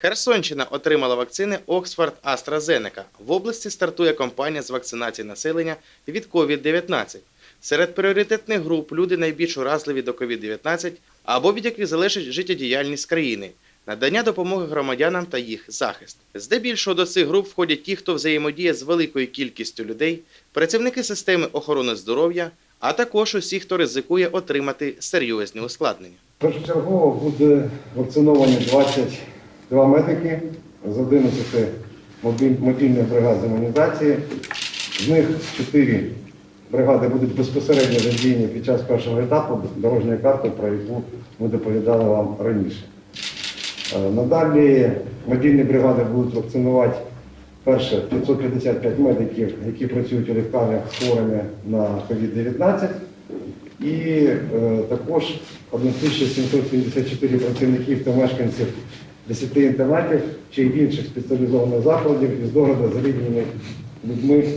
Херсонщина отримала вакцини Оксфорд AstraZeneca. В області стартує кампанія з вакцинації населення від COVID-19. Серед пріоритетних груп люди найбільш уразливі до COVID-19 або від яких залежить життєдіяльність країни, надання допомоги громадянам та їх захист. Здебільшого до цих груп входять ті, хто взаємодіє з великою кількістю людей, працівники системи охорони здоров'я, а також усі, хто ризикує отримати серйозні ускладнення. Першочергово буде вакциновані 22 медики з 11 мобільних бригад з імунізації. З них 4 бригади будуть безпосередньо задіяні під час першого етапу дорожньої карти, про яку ми доповідали вам раніше. Е, Надалі мобільні бригади будуть вакцинувати перше 555 медиків, які працюють у лікарнях з хворими на COVID-19. І е, також 1774 працівників та мешканців 10 інтернатів чи інших спеціалізованих закладів із догляду за рідними людьми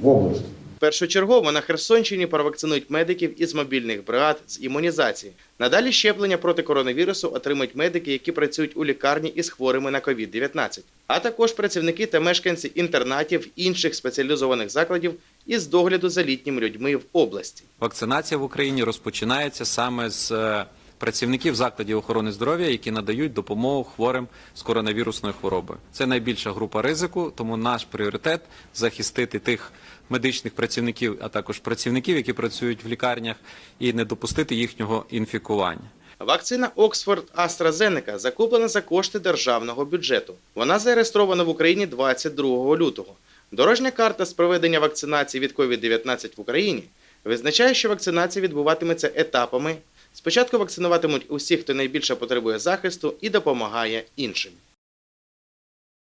в області. Першочергово на Херсонщині провакцинують медиків із мобільних бригад з імунізації. Надалі щеплення проти коронавірусу отримують медики, які працюють у лікарні із хворими на COVID-19, а також працівники та мешканці інтернатів інших спеціалізованих закладів із догляду за літніми людьми в області. Вакцинація в Україні розпочинається саме з е, працівників закладів охорони здоров'я, які надають допомогу хворим з коронавірусною хворобою. Це найбільша група ризику, тому наш пріоритет захистити тих медичних працівників, а також працівників, які працюють в лікарнях, і не допустити їхнього інфікування. Вакцина Оксфорд AstraZeneca закуплена за кошти державного бюджету. Вона зареєстрована в Україні 22 лютого. Дорожня карта з проведення вакцинації від COVID-19 в Україні визначає, що вакцинація відбуватиметься етапами. Спочатку вакцинуватимуть усіх, хто найбільше потребує захисту і допомагає іншим.